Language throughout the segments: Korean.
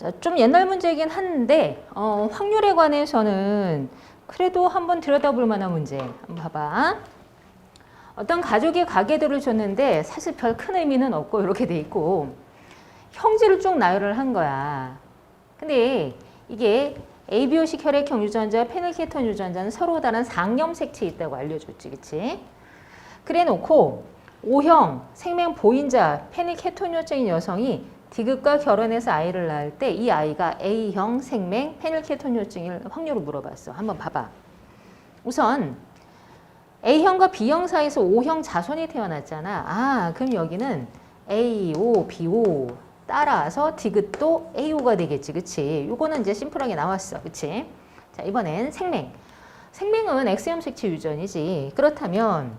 자, 좀 옛날 문제이긴 한데 어, 확률에 관해서는 그래도 한번 들여다볼 만한 문제. 한번 봐봐. 어떤 가족이 가계도를 줬는데 사실 별 큰 의미는 없고 이렇게 돼 있고 형질을 쭉 나열을 한 거야. 근데 이게 ABO식 혈액형 유전자, 페닐케톤 유전자는 서로 다른 상염 색채 있다고 알려줬지, 그치? 그래 놓고 O형 생명 보인자 페닐케톤 요증인 여성이 디귿과 결혼해서 아이를 낳을 때 이 아이가 A형 생명 페닐케톤요증일 확률을 물어봤어. 한번 봐봐. 우선 A형과 B형 사이에서 O형 자손이 태어났잖아. 아, 그럼 여기는 AO, BO 따라서 디귿도 AO가 되겠지. 그치? 요거는 이제 심플하게 나왔어. 그치? 자, 이번엔 생명. 생명은 X형 색채 유전이지. 그렇다면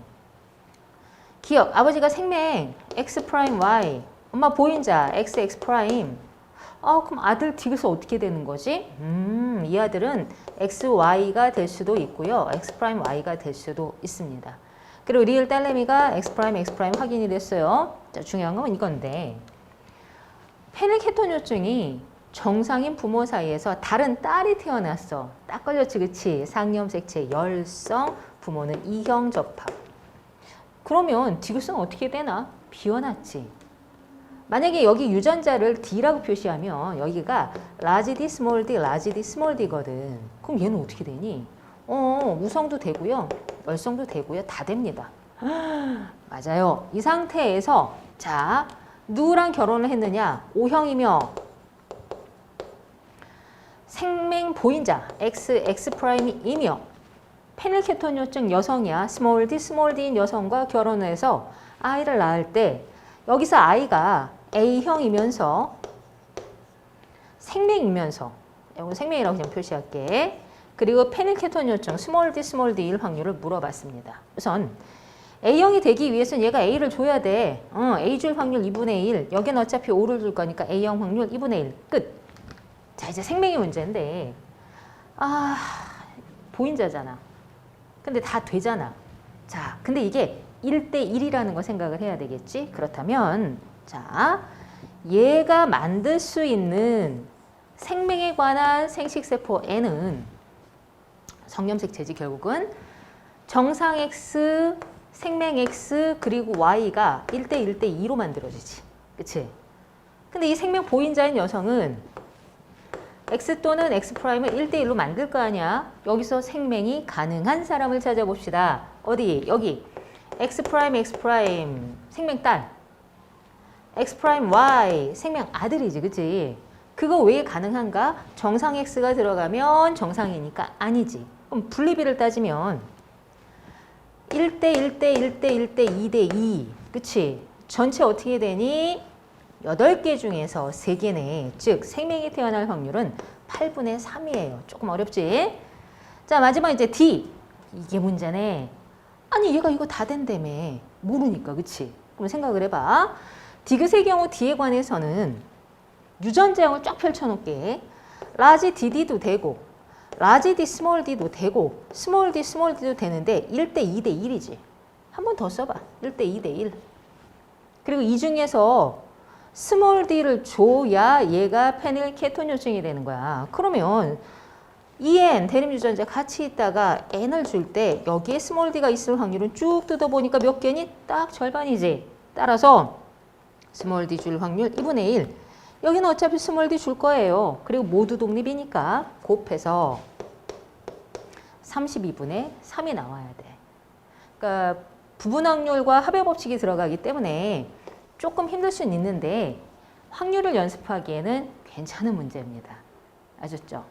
기억, 아버지가 생명 X 프라임 Y, 엄마 보인자 XX 프라임. 아, 그럼 아들 디귿은 어떻게 되는 거지? 음, 이 아들은 XY가 될 수도 있고요. X 프라임 Y가 될 수도 있습니다. 그리고 리을 딸내미가 X 프라임 X 프라임 확인이 됐어요. 자, 중요한 건 이건데 페닐케톤요증이 정상인 부모 사이에서 다른 딸이 태어났어. 딱 걸렸지, 그치? 상염색체 열성, 부모는 이형 접합. 그러면 디귿은 어떻게 되나? 비워놨지. 만약에 여기 유전자를 D라고 표시하면 여기가 라지 D, 스몰 D, 라지 D, 스몰 D거든. 그럼 얘는 어떻게 되니? 어, 우성도 되고요. 열성도 되고요. 다 됩니다. 맞아요. 이 상태에서 자, 누구랑 결혼을 했느냐? O형이며 생명 보인자 X, X 프라임이며 페닐케톤 요증 여성이야. 스몰 D, 스몰 D인 여성과 결혼을 해서 아이를 낳을 때 여기서 아이가 A형이면서 생명이면서 이건 생명이라고 그냥 표시할게. 그리고 페닐케톤요증 스몰 D, 스몰 D일 확률을 물어봤습니다. 우선 A형이 되기 위해서는 얘가 A를 줘야 돼. 어, A 줄 확률 2분의 1. 여기는 어차피 5를 줄 거니까 A형 확률 2분의 1. 끝. 자, 이제 생명의 문제인데. 아, 보인자잖아. 근데 다 되잖아. 자, 근데 이게 1대 1이라는 거 생각을 해야 되겠지? 그렇다면 자, 얘가 만들 수 있는 생명에 관한 생식세포 N은 성염색체지 결국은 정상 X, 생명 X 그리고 Y가 1대 1대 2로 만들어지지. 그치? 근데 이 생명 보인자인 여성은 X 또는 X 프라임을 1대 1로 만들 거 아니야? 여기서 생명이 가능한 사람을 찾아봅시다. 어디? 여기. X 프라임 X 프라임 생명 딸. X 프라임 Y 생명 아들이지. 그치? 그거 왜 가능한가? 정상 X가 들어가면 정상이니까 아니지. 그럼 분리비를 따지면 1대 1대 1대 1대 2대 2. 그치? 전체 어떻게 되니? 8개 중에서 3개네. 즉 생명이 태어날 확률은 8분의 3이에요. 조금 어렵지? 자 마지막 이제 D. 이게 문제네. 아니 얘가 이거 다 된다며. 모르니까 그치? 그럼 생각을 해봐. 디귿의 경우 D에 관해서는 유전자형을 쫙 펼쳐놓게 라지 DD도 되고 라지 D 스몰 D도 되고 스몰 D 스몰 D도 되는데 1대 2대 1이지. 한 번 더 써봐. 1대 2대 1. 그리고 이 중에서 스몰 d를 줘야 얘가 페닐 케톤 요증이 되는 거야. 그러면 EN 대림 유전자 같이 있다가 N을 줄 때 여기에 스몰 d가 있을 확률은 쭉 뜯어보니까 몇 개니? 딱 절반이지. 따라서 스몰 d 줄 확률 2분의 1. 여기는 어차피 스몰 d 줄 거예요. 그리고 모두 독립이니까 곱해서 32분의 3이 나와야 돼. 그러니까 부분 확률과 합의 법칙이 들어가기 때문에 조금 힘들 수는 있는데 확률을 연습하기에는 괜찮은 문제입니다. 아셨죠?